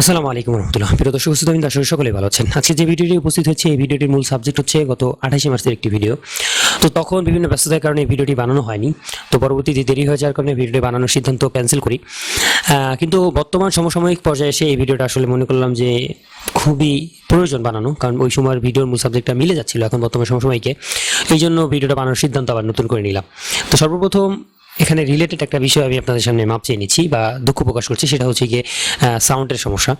আসসালামু আলাইকুম রহমতুল্লাহ। প্রিয় দর্শক উপস্থিত আমি দর্শক সকলে ভালো আছেন। আজকে যে ভিডিওটি উপস্থিত হচ্ছে এই ভিডিওটির মূল সাবজেক্ট হচ্ছে গত আঠাশে মার্চের একটি ভিডিও তো তখন বিভিন্ন ব্যস্ততার কারণে এই ভিডিওটি বানানো হয়নি। তো পরবর্তীতে দেরি হয়ে যাওয়ার কারণে ভিডিওটি বানানোর সিদ্ধান্ত ক্যান্সেল করি। কিন্তু বর্তমান সমসাময়িক পর্যায়ে এসে এই ভিডিওটা আসলে মনে করলাম যে খুবই প্রয়োজন বানানো। কারণ ওই সময়ের ভিডিওর মূল সাবজেক্টটা মিলে যাচ্ছিল এখন বর্তমান সমসাময়িকে। এই জন্য ভিডিওটা বানানোর সিদ্ধান্ত আবার নতুন করে নিলাম। তো সর্বপ্রথম এখানে রিলেটেড একটা বিষয় আমি আপনাদের সামনে মাপ চেয়ে নিচ্ছি বা দুঃখ প্রকাশ করছি, সেটা হচ্ছে গিয়ে সাউন্ডের সমস্যা।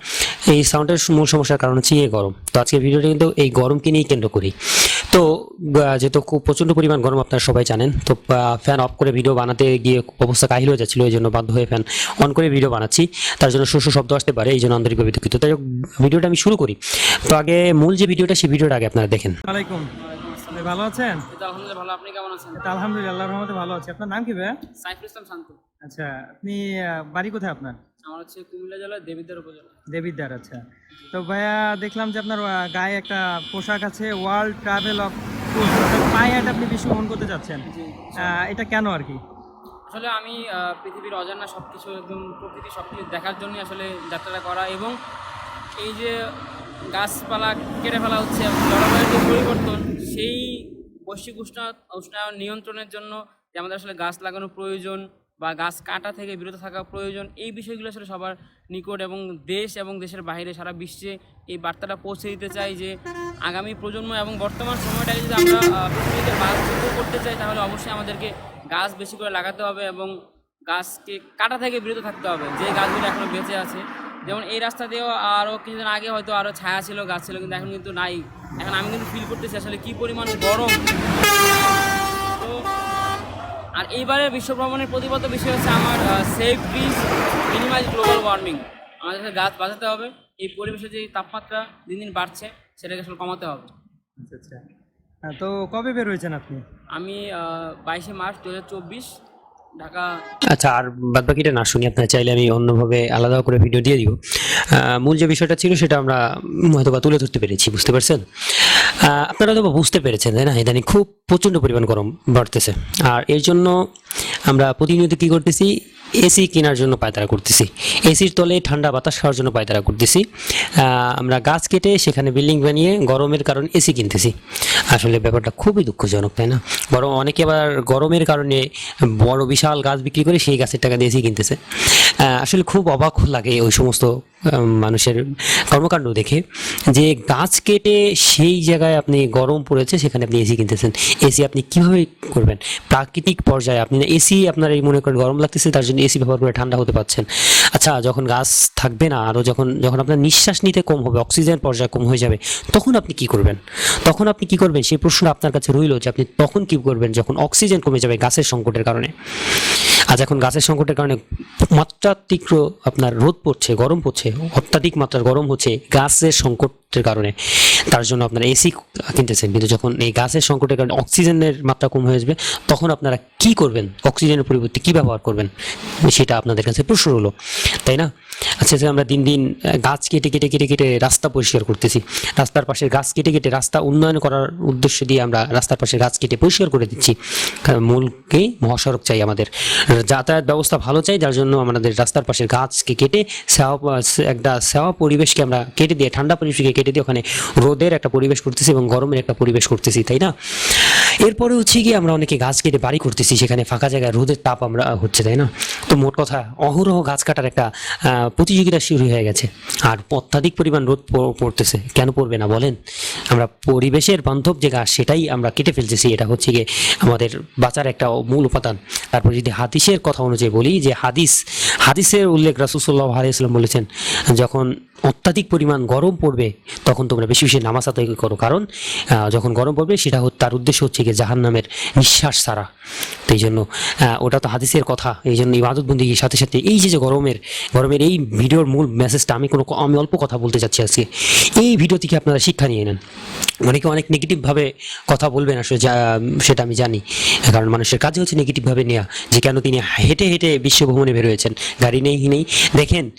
এই সাউন্ডের মূল সমস্যার কারণ হচ্ছে এই গরম। তো আজকের ভিডিওটা কিন্তু এই গরমকে নিয়েই কেন্দ্র করি। তো যেহেতু খুব প্রচণ্ড পরিমাণ গরম আপনারা সবাই জানেন, তো ফ্যান অফ করে ভিডিও বানাতে গিয়ে অবস্থা কাহিল হয়ে যাচ্ছিল, এই জন্য বাধ্য হয়ে ফ্যান অন করে ভিডিও বানাচ্ছি। তার জন্য শস্য শব্দ আসতে পারে, এই জন্য আন্তরিকভাবে দুঃখিত। তাই ভিডিওটা আমি শুরু করি। তো আগে মূল যে ভিডিওটা সেই ভিডিওটা আগে আপনারা দেখেন। ভাই ভালো আছেন? আলহামদুলিল্লাহ ভালো। আপনি কেমন আছেন? আলহামদুলিল্লাহ আল্লাহর রহমতে ভালো আছি। আপনার নাম কি ভাই সাইফুল ইসলাম শান্ত। আচ্ছা আপনি বাড়ি কোথায় আপনার? আমার হচ্ছে কুমিল্লা জেলার দেবিদ্বার উপজেলা দেবিদ্বার আচ্ছা। তো ভাইয়া দেখলাম যে আপনার গায়ে একটা পোশাক আছে ওয়ার্ল্ড ট্রাভেল অফ পায়ে আপনি বেশি গ্রহণ করতে চাচ্ছেন? এটা কেন আর কি? আসলে আমি পৃথিবীর অজানা সব কিছু একদম প্রকৃতি সব কিছু দেখার জন্যই আসলে যাত্রাটা করা এবং এই যে গাছপালা কেটে ফেলা হচ্ছে জলবায়ুর পরিবর্তন, সেই বৈশ্বিক উষ্ণা উষ্ণায়ন নিয়ন্ত্রণের জন্য যে আমাদের আসলে গাছ লাগানো প্রয়োজন বা গাছ কাটা থেকে বিরত থাকা প্রয়োজন, এই বিষয়গুলো আসলে সবার নিকট এবং দেশ এবং দেশের বাইরে সারা বিশ্বে এই বার্তাটা পৌঁছে দিতে চাই যে আগামী প্রজন্ম এবং বর্তমান সময়টাকে যদি আমরা পৃথিবীতে বাসযোগ্য করতে চাই, তাহলে অবশ্যই আমাদেরকে গাছ বেশি করে লাগাতে হবে এবং গাছকে কাটা থেকে বিরত থাকতে হবে। যে গাছগুলো এখনও বেঁচে আছে যেমন এই রাস্তা দিয়েও আরও কিছুদিন আগে হয়তো আরও ছায়া ছিল গাছ ছিল কিন্তু এখন কিন্তু নাই। এখন আমি কিন্তু ফিল করতেছি আসলে কী পরিমাণ গরম। তো আর এইবারের বিশ্ব ভ্রমণের প্রতিবদ্ধ বিষয় হচ্ছে আমার সেফ ব্রিজ মিনিমাইজ গ্লোবাল ওয়ার্মিং আমাদের গাছ বাঁচাতে হবে এই পরিবেশে যে তাপমাত্রা দিন দিন বাড়ছে সেটাকে আসলে কমাতে হবে। আচ্ছা আচ্ছা। আহ, তো কবে বের হয়েছেন আপনি? আমি বাইশে মার্চ দু হাজার চব্বিশ আচ্ছা আর বাদ বাকিটা না শুনি, আপনারা চাইলে আমি অন্যভাবে আলাদা করে ভিডিও দিয়ে দিব। মূল যে বিষয়টা ছিল সেটা আমরা হয়তো বা তুলে ধরতে পেরেছি, বুঝতে পারছেন? আপনারা হয়তো বুঝতে পেরেছেন, তাই না? ইদানিং খুব প্রচণ্ড পরিমাণ গরম বাড়তেছে। আর এর জন্য আমরা প্রতিনিয়ত কী করতেছি? এসি কেনার জন্য পায়তারা করতেছি। এসির তলে ঠান্ডা বাতাস খাওয়ার জন্য পায়তারা করতেছি। আমরা গাছ কেটে সেখানে বিল্ডিং বানিয়ে গরমের কারণে এসি কিনতেছি। আসলে ব্যাপারটা খুবই দুঃখজনক, তাই না? বরং অনেকে আবার গরমের কারণে বড় বিশাল গাছ বিক্রি করে সেই গাছের টাকা দিয়ে এসি কিনতেছে। আসলে খুব অবাক লাগে ওই সমস্ত মানুষের কর্মকাণ্ড দেখে যে গাছ কেটে সেই জায়গায় আপনি গরম পড়েছে, সেখানে আপনি এসি কিনতেছেন। এসি আপনি কীভাবে করবেন? প্রাকৃতিক পর্যায়ে আপনি এসি আপনার এই মনে করেন গরম লাগতেছে, তার জন্য এসি ব্যবহার করে ঠান্ডা হতে পারছেন। আচ্ছা যখন গাছ থাকবে না আরও যখন যখন আপনার নিঃশ্বাস নিতে কম হবে, অক্সিজেন পর্যায়ে কম হয়ে যাবে, তখন আপনি কি করবেন? তখন আপনি কি করবেন? সেই প্রশ্ন আপনার কাছে রইল যে আপনি তখন কি করবেন যখন অক্সিজেন কমে যাবে গাছের সংকটের কারণে? আজ এখন গাছের সংকটের কারণে মাত্রাতিক্র আপনার রোদ পড়ছে, গরম পড়ছে, অত্যাধিক মাত্রার গরম হচ্ছে গাছের সংকটের কারণে। তার জন্য আপনারা এসি কিনতেছেন, কিন্তু যখন এই গাছের সংকটের কারণে অক্সিজেনের মাত্রা কম হয়ে যাবে তখন আপনারা কি করবেন? অক্সিজেনের পরিবর্তে কি ব্যবহার করবেন? সেটা আপনাদের কাছে প্রশ্ন হলো তাই না? আচ্ছা যে আমরা দিন দিন গাছ কেটে কেটে কেটে কেটে রাস্তা পরিষ্কার করতেছি। রাস্তার পাশে গাছ কেটে কেটে রাস্তা উন্নয়ন করার উদ্দেশ্য দিয়ে আমরা রাস্তার পাশে গাছ কেটে পরিষ্কার করে দিচ্ছি। মূলকে মহাসড়ক চাই আমাদের। যাতায়াত ব্যবস্থা ভালো চাই যার জন্য আমাদের রাস্তার পাশে গাছকে কেটে সেওয়া একটা সেওয়া পরিবেশকে আমরা কেটে দিয়ে ঠান্ডা পরিবেশকে কেটে দিয়ে ওখানে রোদের একটা পরিবেশ করতেছি এবং গরমের একটা পরিবেশ করতেছি তাই না? এরপরে হচ্ছে কি আমরা অনেকে গাছ কেটে বাড়ি করতেছি সেখানে ফাঁকা জায়গায় রোদের তাপ আমরা হচ্ছে তাই না? তো মোট কথা অহরহ গাছ কাটার একটা আহ, প্রতিযোগিতা শুরু হয়ে গেছে। আর অত্যাধিক পরিমাণ রোদ পড়তেছে। কেন পড়বে না বলেন? আমরা পরিবেশের বান্ধব যে গাছ সেটাই আমরা কেটে ফেলতেছি। এটা হচ্ছে গিয়ে আমাদের বাঁচার একটা মূল উপাদান। তারপর যদি হাদিসের কথা অনুযায়ী বলি, যে হাদিস, হাদিসের উল্লেখ রাসুসাল্লাহ আলাইসাল্লাম বলেছেন, যখন অত্যাধিক পরিমাণ গরম পড়বে, তখন তোমরা বেশি বেশি নামাজ আদায় করো। কারণ যখন গরম পড়বে, সেটা তার উদ্দেশ্য হচ্ছে গিয়ে জাহান নামের নিঃশ্বাস ছাড়া। তো এই জন্য ওটা তো হাদিসের কথা। এই জন্য ইবাদত বন্দিগির সাথে সাথে এই যে যে গরমের গরমের এই ভিডিওর মূল মেসেজটা আমি কোনো, আমি অল্প কথা বলতে চাচ্ছি আজকে। এই ভিডিও থেকে আপনারা শিক্ষা নিয়ে নেন। অনেকে অনেক নেগেটিভভাবে কথা বলবেন আসলে, যা, সেটা আমি জানি। কারণ মানুষের কাজ হচ্ছে নেগেটিভভাবে নেওয়া যে কেন তিনি হেঁটে হেঁটে বিশ্ব ভ্রমণে বের হয়েছেন। গাড়ি নেই নেই। দেখেন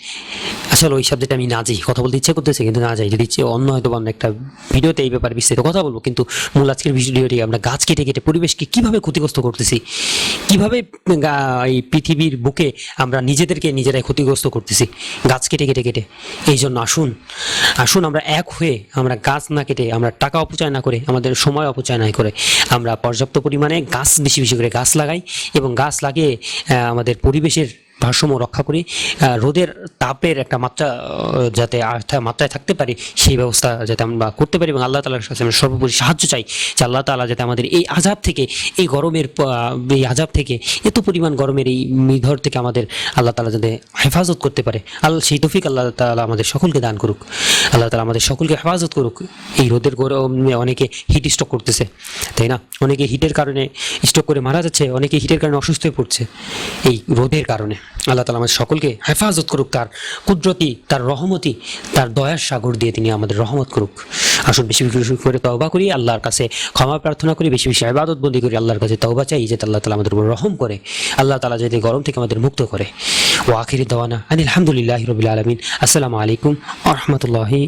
আসলে ওই সাবজেক্টে আমি না যাই, কথা বলতে ইচ্ছে করতেছে কিন্তু না যাই। যদি অন্য হয়তো অন্য একটা ভিডিওতে এই ব্যাপারে বিস্তারিত কথা বলব, কিন্তু মূল আজকের ভিডিওটি আমরা গাছ কেটে কেটে পরিবেশকে কীভাবে ক্ষতিগ্রস্ত করতেছি, কীভাবে এই পৃথিবীর বুকে আমরা নিজেদেরকে নিজেরাই ক্ষতিগ্রস্ত করতেছি, গাছ কেটে কেটে কেটে। এই জন্য আসুন আসুন আমরা এক হয়ে আমরা গাছ না কেটে, আমরা টাকা অপচয় না করে, আমাদের সময় অপচয় না করে আমরা পর্যাপ্ত পরিমাণে গাছ, বেশি বেশি করে গাছ লাগাই এবং গাছ লাগিয়ে আমাদের পরিবেশের ভারসাম্য রক্ষা করি রোদের তাপের একটা মাত্রা যাতে মাত্রায় থাকতে পারি, সেই ব্যবস্থা যাতে আমরা করতে পারি এবং আল্লাহ তালার কাছে আমরা সর্বোপরি সাহায্য চাই যে আল্লাহ তালা যাতে আমাদের এই আজাব থেকে, এই গরমের এই আজাব থেকে এত পরিমাণ গরমের এই নিধর থেকে আমাদের আল্লাহ তালা যাতে হেফাজত করতে পারে। আল্লাহ, সেই তফিক আল্লাহ তালা আমাদের সকলকে দান করুক। আল্লাহ তালা আমাদের সকলকে হেফাজত করুক। এই রোদের গরমে অনেকে হিট স্ট্রোক করতেছে, তাই না? অনেকে হিটের কারণে স্ট্রোক করে মারা যাচ্ছে, অনেকে হিটের কারণে অসুস্থ হয়ে পড়ছে, এই রোদের কারণে। আল্লাহ তালা আমাদের সকলকে হেফাজত করুক, তার কুদরতি, তার রহমতি, তার দয়ার সাগর দিয়ে তিনি আমাদের রহমত করুক। আসুন বেশি বেশি করে তওবা করি, আল্লাহর কাছে ক্ষমা প্রার্থনা করি, বেশি বেশি আবাদত বন্দি করি, আল্লাহর কাছে তওবা চাই যাতে আল্লাহ তালা আমাদের উপর রহম করে, আল্লাহ তালা যদি গরম থেকে আমাদের মুক্ত করে। ও আখিরি দওয়ানা আনিল আলহামদুলিল্লাহ রবিল আলমিন। আসসালামু আলাইকুম আ রহমতুল্লাহি